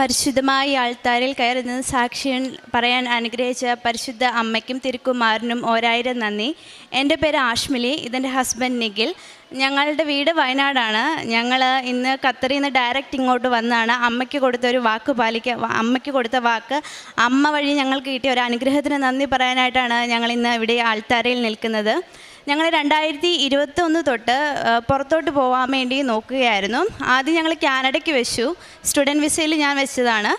പരിശുദ്ധമായ ആൾത്താരിൽ കയറി നിന്ന് സാക്ഷ്യം പറയാൻ അനുഗ്രഹിച്ച പരിശുദ്ധ അമ്മയ്ക്കും തിരുക്കുമാരനും ഓരായിരം നന്ദി. എന്റെ പേര് ആഷ്മിലി ഇതെന്റെ ഹസ്ബൻഡ് നിഖിൽ. ഞങ്ങളുടെ വീട് വയനാടാണ്. ഞങ്ങൾ ഇന്ന് ഖത്തറിൽ നിന്ന് ഡയറക്റ്റ് ഇങ്ങോട്ട് വന്നാണ്. അമ്മയ്ക്ക് കൊടുത്ത ഒരു വാക്ക് പാലിക്കാൻ അമ്മയ്ക്ക് കൊടുത്ത വാക്ക്. അമ്മ വഴി ഞങ്ങൾക്ക് കിട്ടിയ ഒരു അനുഗ്രഹത്തിന് നന്ദി പറയാനായിട്ടാണ് ഞങ്ങൾ ഇന്ന് ഇവിടെ ആൾത്താരയിൽ നിൽക്കുന്നത്. ഞങ്ങൾ രണ്ടായിരത്തി ഇരുപത്തി ഒന്ന് തൊട്ട് പുറത്തോട്ട് പോകാൻ വേണ്ടി നോക്കുകയായിരുന്നു. ആദ്യം ഞങ്ങൾ കാനഡയ്ക്ക് വെച്ചു. സ്റ്റുഡന്റ് വിസയിൽ ഞാൻ വെച്ചതാണ്.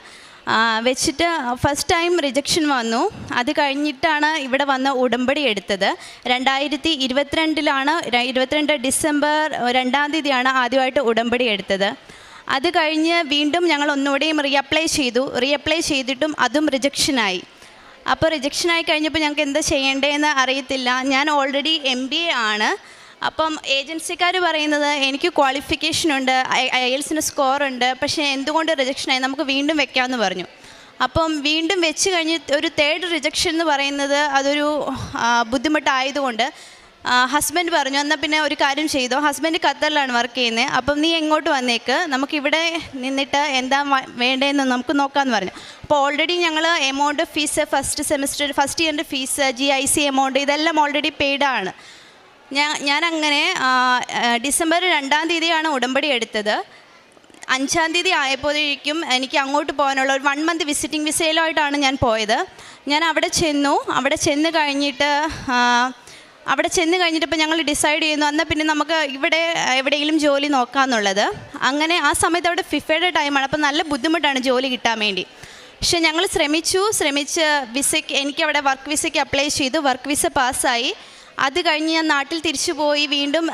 വെച്ചിട്ട് ഫസ്റ്റ് ടൈം റിജക്ഷൻ വന്നു. അത് കഴിഞ്ഞിട്ടാണ് ഇവിടെ വന്ന് ഉടമ്പടി എടുത്തത്. രണ്ടായിരത്തി ഇരുപത്തിരണ്ടിലാണ് ഇരുപത്തിരണ്ട് ഡിസംബർ രണ്ടാം തീയതിയാണ് ആദ്യമായിട്ട് ഉടമ്പടി എടുത്തത്. അത് കഴിഞ്ഞ് വീണ്ടും ഞങ്ങൾ ഒന്നുകൂടെയും റീഅപ്ലൈ ചെയ്തു. റീഅപ്ലൈ ചെയ്തിട്ടും അതും റിജക്ഷനായി അപ്പോൾ റിജക്ഷനായി കഴിഞ്ഞപ്പോൾ ഞങ്ങൾക്ക് എന്താ ചെയ്യേണ്ടതെന്ന് അറിയത്തില്ല. ഞാൻ ഓൾറെഡി എം ബി എ ആണ്. അപ്പം ഏജൻസിക്കാർ പറയുന്നത് എനിക്ക് ക്വാളിഫിക്കേഷൻ ഉണ്ട് സ്കോർ ഉണ്ട് പക്ഷേ എന്തുകൊണ്ട് റിജക്ഷൻ ആയി? നമുക്ക് വീണ്ടും വെക്കാമെന്ന് പറഞ്ഞു. അപ്പം വീണ്ടും വെച്ച് കഴിഞ്ഞ് ഒരു തേർഡ് റിജക്ഷൻ എന്ന് പറയുന്നത് അതൊരു ബുദ്ധിമുട്ടായതുകൊണ്ട് ഹസ്ബൻഡ് പറഞ്ഞു എന്നാൽ പിന്നെ ഒരു കാര്യം ചെയ്തോ? ഹസ്ബൻഡ് ഖത്തറിലാണ് വർക്ക് ചെയ്യുന്നത് അപ്പം നീ എങ്ങോട്ട് വന്നേക്ക്? നമുക്കിവിടെ നിന്നിട്ട് എന്താ വേണ്ടതെന്ന് നമുക്ക് നോക്കാമെന്ന് പറഞ്ഞു. അപ്പോൾ ഓൾറെഡി ഞങ്ങൾ amount fees first semester first ഇയറിന്റെ fees G I C amount ഇതെല്ലാം ഓൾറെഡി പെയ്ഡാണ് ഞാൻ അങ്ങനെ ഡിസംബർ രണ്ടാം തീയതിയാണ് ഉടമ്പടി എടുത്തത്. അഞ്ചാം തീയതി ആയപ്പോഴേക്കും എനിക്ക് അങ്ങോട്ട് പോകാനുള്ള ഒരു വൺ മന്ത് വിസിറ്റിംഗ് വിസയിലായിട്ടാണ് ഞാൻ പോയത്. ഞാൻ അവിടെ ചെന്നു. അവിടെ ചെന്ന് കഴിഞ്ഞിട്ട് അവിടെ ചെന്ന് കഴിഞ്ഞിട്ടിപ്പോൾ ഞങ്ങൾ ഡിസൈഡ് ചെയ്യുന്നു എന്നാൽ പിന്നെ നമുക്ക് ഇവിടെ എവിടെയെങ്കിലും ജോലി നോക്കാമെന്നുള്ളത് അങ്ങനെ ആ സമയത്ത് അവിടെ ഫിഫയുടെ ടൈമാണ് അപ്പോൾ നല്ല ബുദ്ധിമുട്ടാണ് ജോലി കിട്ടാൻ വേണ്ടി. പക്ഷെ ഞങ്ങൾ ശ്രമിച്ചു. ശ്രമിച്ച് വിസയ്ക്ക് എനിക്കവിടെ വർക്ക് വിസയ്ക്ക് അപ്ലൈ ചെയ്തു. വർക്ക് വിസ പാസ്സായി അത് കഴിഞ്ഞ് ഞാൻ നാട്ടിൽ തിരിച്ചു പോയി വീണ്ടും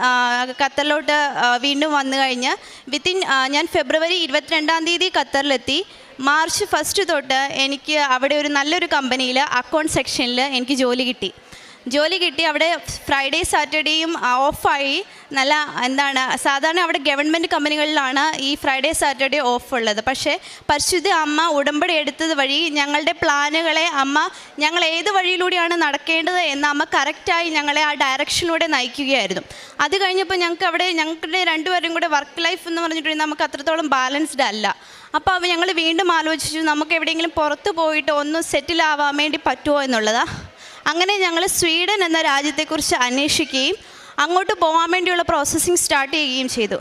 ഖത്തറിലോട്ട് വീണ്ടും വന്നു കഴിഞ്ഞ് വിത്തിൻ ഞാൻ ഫെബ്രുവരി ഇരുപത്തിരണ്ടാം തീയതി ഖത്തറിലെത്തി. മാർച്ച് ഫസ്റ്റ് തൊട്ട് എനിക്ക് അവിടെ ഒരു നല്ലൊരു കമ്പനിയിൽ അക്കൗണ്ട് സെക്ഷനിൽ എനിക്ക് ജോലി കിട്ടി. ജോലി കിട്ടി. അവിടെ ഫ്രൈഡേ സാറ്റർഡേയും ഓഫായി നല്ല എന്താണ് സാധാരണ അവിടെ ഗവൺമെന്റ് കമ്പനികളിലാണ് ഈ ഫ്രൈഡേ സാറ്റർഡേ ഓഫ് ഉള്ളത്. പക്ഷേ പരിശുദ്ധ അമ്മ ഉടമ്പടി എടുത്തത് വഴി ഞങ്ങളുടെ പ്ലാനുകളെ അമ്മ ഞങ്ങൾ ഏത് വഴിയിലൂടെയാണ് നടക്കേണ്ടത് എന്ന് അമ്മ കറക്റ്റായി ഞങ്ങളെ ആ ഡയറക്ഷനിലൂടെ നയിക്കുകയായിരുന്നു. അത് കഴിഞ്ഞപ്പോൾ ഞങ്ങൾക്ക് അവിടെ ഞങ്ങളുടെ രണ്ടുപേരും കൂടെ വർക്ക് ലൈഫ് എന്ന് പറഞ്ഞിട്ടുണ്ടെങ്കിൽ നമുക്ക് അത്രത്തോളം ബാലൻസ്ഡ് അല്ല. അപ്പോൾ അവ ഞങ്ങൾ വീണ്ടും ആലോചിച്ചു നമുക്ക് എവിടെയെങ്കിലും പുറത്ത് പോയിട്ട് ഒന്ന് സെറ്റിൽ ആവാൻ വേണ്ടി പറ്റുമോ എന്നുള്ളതാണ് അങ്ങനെ ഞങ്ങൾ സ്വീഡൻ എന്ന രാജ്യത്തെക്കുറിച്ച് അന്വേഷിക്കുകയും അങ്ങോട്ട് പോകാൻ വേണ്ടിയുള്ള പ്രോസസ്സിങ് സ്റ്റാർട്ട് ചെയ്യുകയും ചെയ്തു.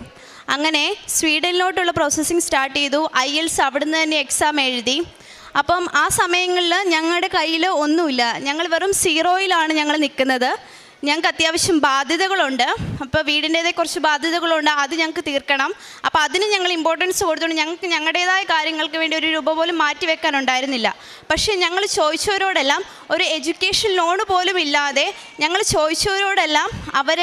അങ്ങനെ സ്വീഡനിലോട്ടുള്ള പ്രോസസ്സിങ് സ്റ്റാർട്ട് ചെയ്തു. ഐ എൽസ് അവിടുന്ന് തന്നെ എക്സാം എഴുതി. അപ്പം ആ സമയങ്ങളിൽ ഞങ്ങളുടെ കയ്യിൽ ഒന്നുമില്ല. ഞങ്ങൾ വെറും സീറോയിലാണ് ഞങ്ങൾ നിൽക്കുന്നത്. ഞങ്ങൾക്ക് അത്യാവശ്യം ബാധ്യതകളുണ്ട്. അപ്പോൾ വീടിന്റേതായ കുറച്ച് ബാധ്യതകളുണ്ട്. അത് ഞങ്ങൾക്ക് തീർക്കണം. അപ്പോൾ അതിന് ഞങ്ങൾ ഇമ്പോർട്ടൻസ് കൊടുത്തുകൊണ്ട് ഞങ്ങൾക്ക് ഞങ്ങളുടേതായ കാര്യങ്ങൾക്ക് വേണ്ടി ഒരു രൂപ പോലും മാറ്റി വെക്കാനുണ്ടായിരുന്നില്ല പക്ഷേ ഞങ്ങൾ ചോദിച്ചവരോടെല്ലാം ഒരു എഡ്യൂക്കേഷൻ ലോൺ പോലും ഇല്ലാതെ ഞങ്ങൾ ചോദിച്ചവരോടെല്ലാം അവർ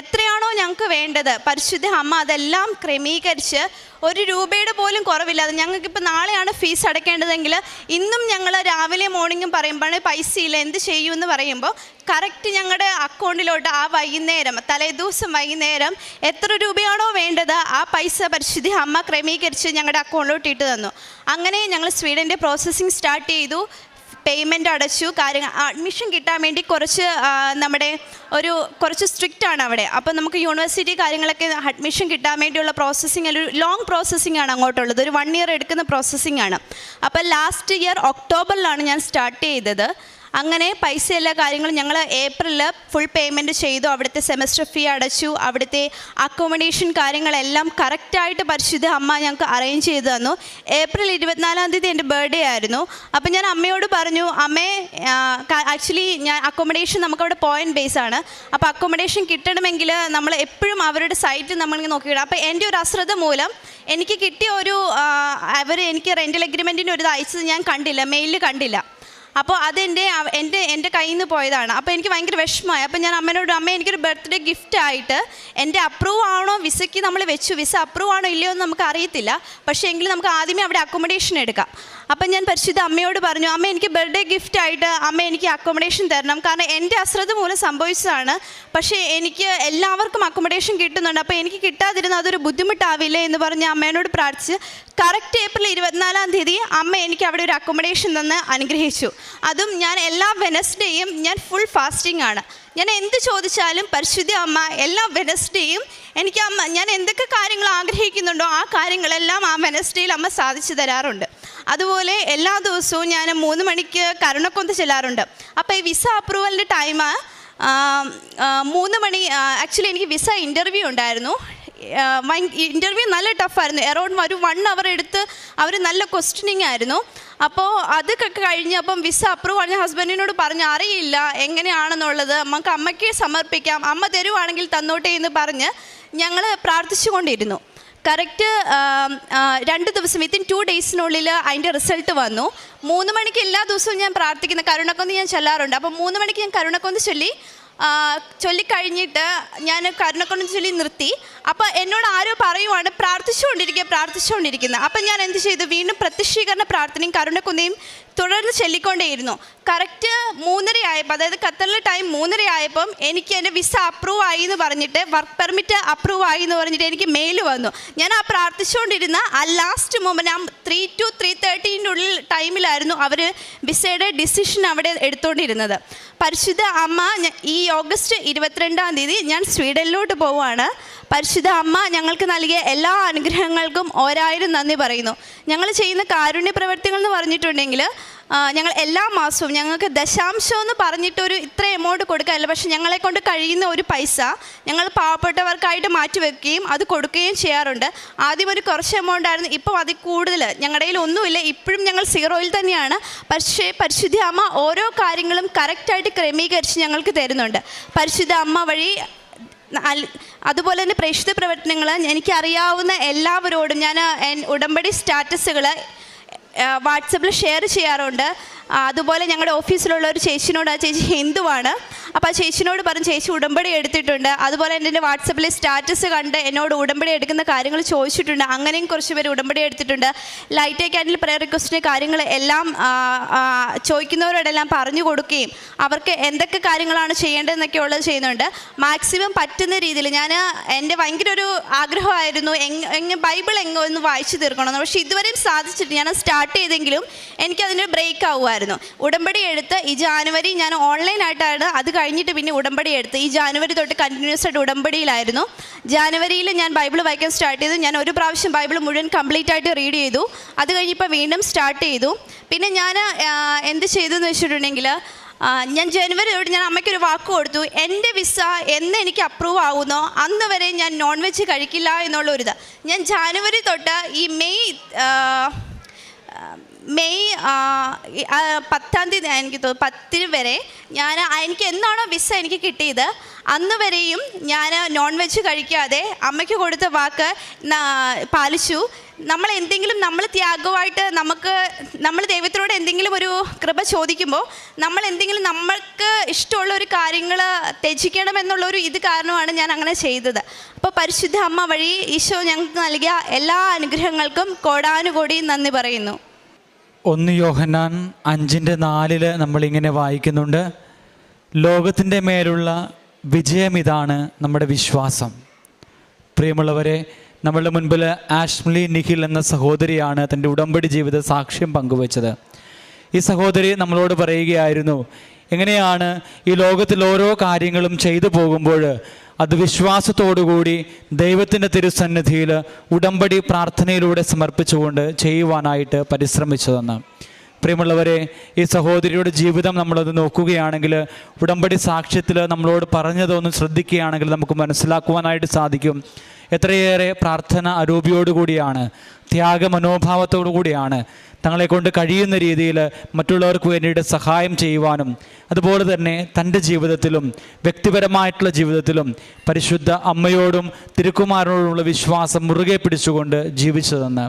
എത്രയാണോ ഞങ്ങൾക്ക് വേണ്ടത് പരിശുദ്ധ അമ്മ അതെല്ലാം ക്രമീകരിച്ച് ഒരു രൂപയുടെ പോലും കുറവില്ലാതെ ഞങ്ങൾക്കിപ്പോൾ നാളെയാണ് ഫീസ് അടയ്ക്കേണ്ടതെങ്കിൽ ഇന്നും ഞങ്ങൾ രാവിലെ മോർണിംഗും പറയുമ്പോൾ പൈസ ഇല്ല എന്ത് ചെയ്യുമെന്ന് പറയുമ്പോൾ കറക്റ്റ് ഞങ്ങളുടെ അക്കൗണ്ടിലോട്ട് ആ വൈകുന്നേരം തലേദിവസം വൈകുന്നേരം എത്ര രൂപയാണോ വേണ്ടത് ആ പൈസ പരിശുദ്ധി അമ്മ ക്രമീകരിച്ച് ഞങ്ങളുടെ അക്കൗണ്ടിലോട്ട് ഇട്ട് തന്നു. അങ്ങനെ ഞങ്ങൾ സ്വീഡന്റെ പ്രോസസ്സിങ് സ്റ്റാർട്ട് ചെയ്തു. പേയ്മെന്റ് അടച്ചു കാര്യങ്ങൾ അഡ്മിഷൻ കിട്ടാൻ വേണ്ടി കുറച്ച് നമ്മുടെ ഒരു കുറച്ച് സ്ട്രിക്റ്റ് ആണ് അവിടെ. അപ്പോൾ നമുക്ക് യൂണിവേഴ്സിറ്റി കാര്യങ്ങളൊക്കെ അഡ്മിഷൻ കിട്ടാൻ വേണ്ടിയുള്ള പ്രോസസ്സിങ് ഒരു ലോങ് പ്രോസസ്സിംഗ് ആണ് അങ്ങോട്ടുള്ളത്. ഒരു വൺ ഇയർ എടുക്കുന്ന പ്രോസസ്സിംഗ് ആണ്. അപ്പോൾ ലാസ്റ്റ് ഇയർ ഒക്ടോബറിലാണ് ഞാൻ സ്റ്റാർട്ട് ചെയ്തത്. അങ്ങനെ പൈസ എല്ലാ കാര്യങ്ങളും ഞങ്ങൾ ഏപ്രിലിൽ ഫുൾ പേയ്മെന്റ് ചെയ്തു. അവിടുത്തെ സെമസ്റ്റർ ഫീ അടച്ചു. അവിടുത്തെ അക്കോമഡേഷൻ കാര്യങ്ങളെല്ലാം കറക്റ്റായിട്ട് പരിശുദ്ധ അമ്മ ഞങ്ങൾക്ക് അറേഞ്ച് ചെയ്തു തന്നു. ഏപ്രിൽ ഇരുപത്തിനാലാം തീയതി എന്റെ ബർത്ത്ഡേ ആയിരുന്നു. അപ്പം ഞാൻ അമ്മയോട് പറഞ്ഞു അമ്മേ ആക്ച്വലി ഞാൻ അക്കോമഡേഷൻ നമുക്കവിടെ പോയിന്റ് ബേസ് ആണ്. അപ്പോൾ അക്കോമഡേഷൻ കിട്ടണമെങ്കിൽ നമ്മൾ എപ്പോഴും അവരുടെ സൈറ്റ് നമ്മൾ നോക്കിയിടാം. അപ്പോൾ എന്റെ ഒരു അശ്രദ്ധ മൂലം എനിക്ക് കിട്ടിയ ഒരു അവർ എനിക്ക് റെന്റൽ അഗ്രിമെന്റിന് ഒരു അയച്ചത് ഞാൻ കണ്ടില്ല മെയിലിൽ കണ്ടില്ല. അപ്പോൾ അതെന്റെ എന്റെ എന്റെ കയ്യിൽ നിന്ന് പോയതാണ്. അപ്പോൾ എനിക്ക് ഭയങ്കര വിഷമമായി. അപ്പോൾ ഞാൻ അമ്മേനോട് അമ്മ എനിക്കൊരു ബർത്ത്ഡേ ഗിഫ്റ്റ് ആയിട്ട് എന്റെ അപ്രൂവ് ആണോ വിസയ്ക്ക് നമ്മൾ വെച്ചു. വിസ അപ്രൂവ് ആണോ ഇല്ലയോ എന്ന് നമുക്ക് അറിയത്തില്ല. പക്ഷേ എങ്കിലും നമുക്ക് ആദ്യമേ അവിടെ അക്കോമഡേഷൻ എടുക്കാം. അപ്പം ഞാൻ പരിശുദ്ധ അമ്മയോട് പറഞ്ഞു അമ്മ എനിക്ക് ബർത്ത്ഡേ ഗിഫ്റ്റ് ആയിട്ട് അമ്മ എനിക്ക് അക്കോമഡേഷൻ തരണം. കാരണം എന്റെ അശ്രദ്ധ മൂലം സംഭവിച്ചതാണ്. പക്ഷേ എനിക്ക് എല്ലാവർക്കും അക്കോമഡേഷൻ കിട്ടുന്നുണ്ട്. അപ്പോൾ എനിക്ക് കിട്ടാതിരുന്ന അതൊരു ബുദ്ധിമുട്ടാവില്ലേ? എന്ന് പറഞ്ഞ് അമ്മേനോട് പ്രാർത്ഥിച്ച് കറക്റ്റ് ഏപ്രിൽ ഇരുപത്തിനാലാം തീയതി അമ്മ എനിക്ക് അവിടെ ഒരു അക്കോമഡേഷൻ തന്ന് അനുഗ്രഹിച്ചു. അതും ഞാൻ എല്ലാ വെനസ്ഡേയും ഞാൻ ഫുൾ ഫാസ്റ്റിംഗ് ആണ്. ഞാൻ എന്ത് ചോദിച്ചാലും പരിശുദ്ധ അമ്മ എല്ലാ വെനസ്ഡേയും എനിക്ക് അമ്മ ഞാൻ എന്തൊക്കെ കാര്യങ്ങൾ ആഗ്രഹിക്കുന്നുണ്ടോ ആ കാര്യങ്ങളെല്ലാം ആ വെനസ്ഡേയിൽ അമ്മ സാധിച്ചു തരാറുണ്ട്. അതുപോലെ എല്ലാ ദിവസവും ഞാൻ മൂന്ന് മണിക്ക് കരുണക്കൊന്ത് ചെല്ലാറുണ്ട്. അപ്പോൾ ഈ വിസ അപ്രൂവലിന്റെ ടൈം മൂന്ന് മണി ആക്ച്വലി എനിക്ക് വിസ ഇന്റർവ്യൂ ഉണ്ടായിരുന്നു. ഇന്റർവ്യൂ നല്ല ടഫായിരുന്നു എറൗണ്ട് ഒരു വൺ അവർ എടുത്ത് അവർ നല്ല ക്വസ്റ്റ്യനിങ് ആയിരുന്നു. അപ്പോൾ അതൊക്കെ കഴിഞ്ഞ് അപ്പം വിസ അപ്രൂവ് ഞാൻ ഹസ്ബൻഡിനോട് പറഞ്ഞു അറിയില്ല എങ്ങനെയാണെന്നുള്ളത് നമുക്ക് അമ്മയ്ക്ക് സമർപ്പിക്കാം. അമ്മ തരുവാണെങ്കിൽ തന്നോട്ടെ എന്ന് പറഞ്ഞ് ഞങ്ങൾ പ്രാർത്ഥിച്ചുകൊണ്ടിരുന്നു. കറക്റ്റ് രണ്ട് ദിവസം വിത്തിൻ ടു ഡേയ്സിനുള്ളിൽ അതിന്റെ റിസൾട്ട് വന്നു. മൂന്ന് മണിക്ക് എല്ലാ ദിവസവും ഞാൻ പ്രാർത്ഥിക്കുന്ന കരുണക്കൊന്ന് ഞാൻ ചെല്ലാറുണ്ട്. അപ്പോൾ മൂന്ന് മണിക്ക് ഞാൻ കരുണക്കൊന്ന് ചൊല്ലി ചൊല്ലിക്കഴിഞ്ഞിട്ട് ഞാൻ കരുണക്കൊണ്ട് ചൊല്ലി നിർത്തി. അപ്പോൾ എന്നോട് ആരോ പറയുവാണ് പ്രാർത്ഥിച്ചുകൊണ്ടിരിക്കുക പ്രാർത്ഥിച്ചുകൊണ്ടിരിക്കുന്നത് അപ്പം ഞാൻ എന്ത് ചെയ്തു? വീണ്ടും പ്രത്യക്ഷീകരണ പ്രാർത്ഥനയും കരുണക്കൊന്നയും തുടർന്ന് ചൊല്ലിക്കൊണ്ടേയിരുന്നു. കറക്റ്റ് മൂന്നര ആയപ്പോൾ അതായത് ഖത്തറിലെ ടൈം മൂന്നര ആയപ്പം എനിക്ക് എന്റെ വിസ അപ്രൂവ് ആയി എന്ന് പറഞ്ഞിട്ട് വർക്ക് പെർമിറ്റ് അപ്രൂവ് ആയി എന്ന് പറഞ്ഞിട്ട് എനിക്ക് മെയിൽ വന്നു. ഞാൻ ആ പ്രാർത്ഥിച്ചുകൊണ്ടിരുന്ന ആ ലാസ്റ്റ് മൊമെന്റ് ആ ത്രീ ടു ത്രീ തേർട്ടീന്റെ ഉള്ളിൽ ടൈമിലായിരുന്നു അവർ വിസയുടെ ഡിസിഷൻ അവിടെ എടുത്തുകൊണ്ടിരുന്നത് പരിശുദ്ധ അമ്മ ഞ- ഈ ഓഗസ്റ്റ് ഇരുപത്തിരണ്ടാം തീയതി ഞാൻ സ്വീഡനിലോട്ട് പോവുകയാണ്. പരിശുദ്ധ അമ്മ ഞങ്ങൾക്ക് നൽകിയ എല്ലാ അനുഗ്രഹങ്ങൾക്കും ഒരായിരം നന്ദി പറയുന്നു. ഞങ്ങൾ ചെയ്യുന്ന കാരുണ്യ പ്രവർത്തികൾ എന്ന് പറഞ്ഞിട്ടുണ്ടെങ്കിൽ ഞങ്ങൾ എല്ലാ മാസവും ഞങ്ങൾക്ക് ദശാംശം എന്ന് പറഞ്ഞിട്ടൊരു ഇത്ര എമൗണ്ട് കൊടുക്കാറില്ല പക്ഷെ ഞങ്ങളെ കൊണ്ട് കഴിയുന്ന ഒരു പൈസ ഞങ്ങൾ പാവപ്പെട്ടവർക്കായിട്ട് മാറ്റി മാറ്റിവെക്കുകയും അത് കൊടുക്കുകയും ചെയ്യാറുണ്ട്. ആദ്യം ഒരു കുറച്ച് എമൗണ്ട് ആയിരുന്നു. ഇപ്പം അതിൽ കൂടുതൽ. ഞങ്ങളുടെ കയ്യിൽ ഒന്നുമില്ല. ഇപ്പോഴും ഞങ്ങൾ സീറോയിൽ തന്നെയാണ്. പക്ഷേ പരിശുദ്ധ അമ്മ ഓരോ കാര്യങ്ങളും കറക്റ്റായിട്ട് ക്രമീകരിച്ച് ഞങ്ങൾക്ക് തരുന്നുണ്ട്. പരിശുദ്ധ അമ്മ വഴി അതുപോലെ തന്നെ പ്രേക്ഷിത പ്രവർത്തനങ്ങൾ എനിക്കറിയാവുന്ന എല്ലാവരോടും ഞാൻ ഉടമ്പടി സ്റ്റാറ്റസുകൾ വാട്സപ്പിൽ ഷെയർ ചെയ്യാറുണ്ട്. അതുപോലെ ഞങ്ങളുടെ ഓഫീസിലുള്ള ഒരു ചേച്ചിനോട് ആ ചേച്ചി ഹിന്ദുവാണ്. അപ്പോൾ ആ ചേച്ചിനോട് പറഞ്ഞ് ചേച്ചി ഉടമ്പടി എടുത്തിട്ടുണ്ട്. അതുപോലെ എന്റെ വാട്സപ്പിലെ സ്റ്റാറ്റസ് കണ്ട് എന്നോട് ഉടമ്പടി എടുക്കുന്ന കാര്യങ്ങൾ ചോദിച്ചിട്ടുണ്ട്. അങ്ങനെയും കുറച്ച് പേര് ഉടമ്പടി എടുത്തിട്ടുണ്ട്. ലൈറ്റ് ക്യാൻഡിൽ പ്രയർ റിക്വസ്റ്റിന്റെ കാര്യങ്ങൾ എല്ലാം ചോദിക്കുന്നവരോടെല്ലാം പറഞ്ഞു കൊടുക്കുകയും അവർക്ക് എന്തൊക്കെ കാര്യങ്ങളാണ് ചെയ്യേണ്ടതെന്നൊക്കെ ഉള്ളത് ചെയ്യുന്നുണ്ട്. മാക്സിമം പറ്റുന്ന രീതിയിൽ ഞാൻ എന്റെ ഭയങ്കര ഒരു ആഗ്രഹമായിരുന്നു എങ് ബൈബിൾ എങ്ങോ ഒന്ന് വായിച്ചു തീർക്കണമെന്ന് പക്ഷേ ഇതുവരെയും സാധിച്ചിട്ട് ഞാൻ സ്റ്റാർട്ട് ചെയ്തെങ്കിലും എനിക്കതിന് ബ്രേക്ക് ആവുമായിരുന്നു ഉടമ്പടി എടുത്ത് ഈ ജാനുവരി ഞാൻ ഓൺലൈനായിട്ടാണ് അത് കഴിഞ്ഞിട്ട് പിന്നെ ഉടമ്പടി എടുത്ത്. ഈ ജാനുവരി തൊട്ട് കണ്ടിന്യൂസ് ആയിട്ട് ഉടമ്പടിയിലായിരുന്നു. ജാനുവരിയിൽ ഞാൻ ബൈബിൾ വായിക്കാൻ സ്റ്റാർട്ട് ചെയ്തു. ഞാൻ ഒരു പ്രാവശ്യം ബൈബിൾ മുഴുവൻ കംപ്ലീറ്റ് ആയിട്ട് റീഡ് ചെയ്തു. അത് കഴിഞ്ഞിപ്പോൾ വീണ്ടും സ്റ്റാർട്ട് ചെയ്തു. പിന്നെ ഞാൻ എന്ത് ചെയ്തു എന്ന് വെച്ചിട്ടുണ്ടെങ്കിൽ ഞാൻ ജനുവരി തൊട്ട് ഞാൻ അമ്മയ്ക്കൊരു വാക്ക് കൊടുത്തു. എന്റെ വിസ എന്ന് എനിക്ക് അപ്രൂവ് ആവുന്നോ? അന്ന് വരെ ഞാൻ നോൺ വെജ് കഴിക്കില്ല എന്നുള്ള ഒരു ഞാൻ ജാനുവരി തൊട്ട് ഈ മെയ് മെയ് പത്താം തീയതി എനിക്ക് തോന്നുന്നു പത്തിന് വരെ ഞാൻ എനിക്ക് എന്നാണോ വിസ എനിക്ക് കിട്ടിയത് അന്ന് വരെയും ഞാൻ നോൺ വെജ് കഴിക്കാതെ അമ്മയ്ക്ക് കൊടുത്ത വാക്ക് പാലിച്ചു. നമ്മൾ എന്തെങ്കിലും നമ്മൾ ത്യാഗമായിട്ട് നമുക്ക് നമ്മൾ ദൈവത്തിനോട് എന്തെങ്കിലും ഒരു കൃപ ചോദിക്കുമ്പോൾ നമ്മൾ എന്തെങ്കിലും നമ്മൾക്ക് ഇഷ്ടമുള്ള ഒരു കാര്യങ്ങൾ ത്യജിക്കണം എന്നുള്ള ഒരു ഇത് കാരണമാണ് ഞാൻ അങ്ങനെ ചെയ്തത്. അപ്പോൾ പരിശുദ്ധ അമ്മ വഴി ഈശോ ഞങ്ങൾക്ക് നൽകിയ എല്ലാ അനുഗ്രഹങ്ങൾക്കും കോടാനുകോടി നന്ദി പറയുന്നു. ഒന്ന് യോഹന്നാൻ അഞ്ചിന്റെ നാലിൽ നമ്മളിങ്ങനെ വായിക്കുന്നുണ്ട്. ലോകത്തിന്റെ മേലുള്ള വിജയം ഇതാണ് നമ്മുടെ വിശ്വാസം. പ്രിയമുള്ളവരെ നമ്മളുടെ മുൻപിൽ ആഷ്മലി നിഖിൽ എന്ന സഹോദരിയാണ് തന്റെ ഉടമ്പടി ജീവിത സാക്ഷ്യം പങ്കുവച്ചത്. ഈ സഹോദരി നമ്മളോട് പറയുകയായിരുന്നു എങ്ങനെയാണ് ഈ ലോകത്തിൽ ഓരോ കാര്യങ്ങളും ചെയ്തു പോകുമ്പോൾ അത് വിശ്വാസത്തോടുകൂടി ദൈവത്തിന്റെ തിരുസന്നിധിയിൽ ഉടമ്പടി പ്രാർത്ഥനയിലൂടെ സമർപ്പിച്ചുകൊണ്ട് ചെയ്യുവാനായിട്ട് പരിശ്രമിച്ചതെന്ന്. പ്രിയമുള്ളവരെ ഈ സഹോദരിയുടെ ജീവിതം നമ്മളത് നോക്കുകയാണെങ്കിൽ ഉടമ്പടി സാക്ഷ്യത്തിൽ നമ്മളോട് പറഞ്ഞതൊന്ന് ശ്രദ്ധിക്കുകയാണെങ്കിൽ നമുക്ക് മനസ്സിലാക്കുവാനായിട്ട് സാധിക്കും. എത്രയേറെ പ്രാർത്ഥന അരൂപിയോടുകൂടിയാണ് ത്യാഗ മനോഭാവത്തോടു കൂടിയാണ് തങ്ങളെ കൊണ്ട് കഴിയുന്ന രീതിയിൽ മറ്റുള്ളവർക്ക് വേണ്ടിയിട്ട് സഹായം ചെയ്യുവാനും അതുപോലെ തന്നെ തന്റെ ജീവിതത്തിലും വ്യക്തിപരമായിട്ടുള്ള ജീവിതത്തിലും പരിശുദ്ധ അമ്മയോടും തിരുക്കുമാരനോടുമുള്ള വിശ്വാസം മുറുകെ പിടിച്ചുകൊണ്ട് ജീവിച്ചതെന്ന്.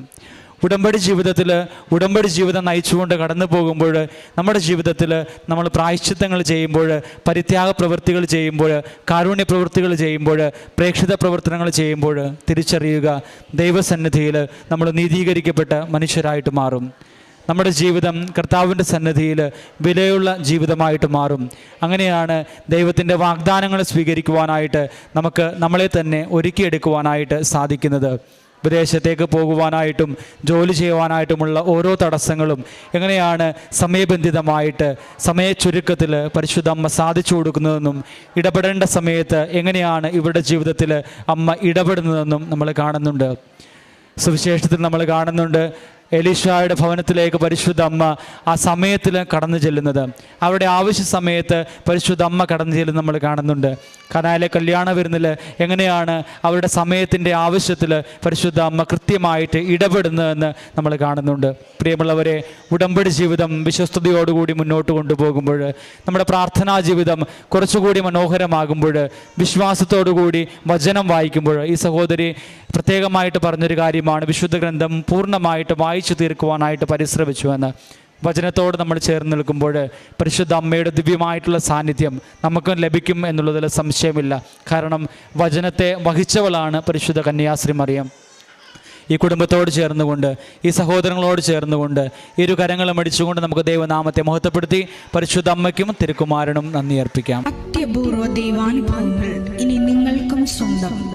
ഉടമ്പടി ജീവിതത്തിൽ ഉടമ്പടി ജീവിതം നയിച്ചുകൊണ്ട് കടന്നു പോകുമ്പോൾ നമ്മുടെ ജീവിതത്തിൽ നമ്മൾ പ്രായശ്ചിത്തങ്ങൾ ചെയ്യുമ്പോൾ പരിത്യാഗ പ്രവൃത്തികൾ ചെയ്യുമ്പോൾ കാരുണ്യ പ്രവൃത്തികൾ ചെയ്യുമ്പോൾ പ്രേക്ഷിത പ്രവർത്തനങ്ങൾ ചെയ്യുമ്പോൾ തിരിച്ചറിയുക ദൈവസന്നിധിയിൽ നമ്മൾ നീതീകരിക്കപ്പെട്ട മനുഷ്യരായിട്ട് മാറും. നമ്മുടെ ജീവിതം കർത്താവിന്റെ സന്നിധിയിൽ വിലയുള്ള ജീവിതമായിട്ട് മാറും. അങ്ങനെയാണ് ദൈവത്തിന്റെ വാഗ്ദാനങ്ങൾ സ്വീകരിക്കുവാനായിട്ട് നമുക്ക് നമ്മളെ തന്നെ ഒരുക്കിയെടുക്കുവാനായിട്ട് സാധിക്കുന്നത്. വിദേശത്തേക്ക് പോകുവാനായിട്ടും ജോലി ചെയ്യുവാനായിട്ടുമുള്ള ഓരോ തടസ്സങ്ങളും എങ്ങനെയാണ് സമയബന്ധിതമായിട്ട് സമയ ചുരുക്കത്തിൽ പരിശുദ്ധ അമ്മ സാധിച്ചു കൊടുക്കുന്നതെന്നും ഇടപെടേണ്ട സമയത്ത് എങ്ങനെയാണ് ഇവരുടെ ജീവിതത്തിൽ അമ്മ ഇടപെടുന്നതെന്നും നമ്മൾ കാണുന്നുണ്ട്. സുവിശേഷത്തിൽ നമ്മൾ കാണുന്നുണ്ട്. എലീഷായുടെ ഭവനത്തിലേക്ക് പരിശുദ്ധ അമ്മ ആ സമയത്തിൽ കടന്നു ചെല്ലുന്നത്. അവരുടെ ആവശ്യ സമയത്ത് പരിശുദ്ധ അമ്മ കടന്നു ചെല്ലുന്നത് നമ്മൾ കാണുന്നുണ്ട്. കനാലെ കല്യാണ വിരുന്നിൽ എങ്ങനെയാണ് അവരുടെ സമയത്തിന്റെ ആവശ്യത്തിൽ പരിശുദ്ധ അമ്മ കൃത്യമായിട്ട് ഇടപെടുന്നതെന്ന് നമ്മൾ കാണുന്നുണ്ട്. പ്രിയമുള്ളവരെ ഉടമ്പടി ജീവിതം വിശ്വസ്തയോടുകൂടി മുന്നോട്ട് കൊണ്ടുപോകുമ്പോൾ നമ്മുടെ പ്രാർത്ഥനാ ജീവിതം കുറച്ചുകൂടി മനോഹരമാകുമ്പോൾ വിശ്വാസത്തോടുകൂടി വചനം വായിക്കുമ്പോൾ ഈ സഹോദരി പ്രത്യേകമായിട്ട് പറഞ്ഞൊരു കാര്യമാണ്. വിശുദ്ധ ഗ്രന്ഥം പൂർണമായിട്ട് വായിച്ചു തീർക്കുവാനായിട്ട് പരിശ്രമിച്ചു എന്ന് വചനത്തോട് നമ്മൾ ചേർന്ന് നിൽക്കുമ്പോൾ പരിശുദ്ധ അമ്മയുടെ ദിവ്യമായിട്ടുള്ള സാന്നിധ്യം നമുക്കും ലഭിക്കും എന്നുള്ളതിൽ സംശയമില്ല. കാരണം വചനത്തെ വഹിച്ചവളാണ് പരിശുദ്ധ കന്യാശ്രീ മറിയം. ഈ കുടുംബത്തോട് ചേർന്നുകൊണ്ട് ഈ സഹോദരങ്ങളോട് ചേർന്നുകൊണ്ട് ഇരു കരങ്ങളും അടിച്ചുകൊണ്ട് നമുക്ക് ദൈവനാമത്തെ മഹത്വപ്പെടുത്തി പരിശുദ്ധ അമ്മയ്ക്കും തിരുക്കുമാരനും നന്ദി അർപ്പിക്കാം. അത്യപൂർവ ദൈവാനുഭവങ്ങൾ ഇനി നിങ്ങൾക്കും സ്വന്തം.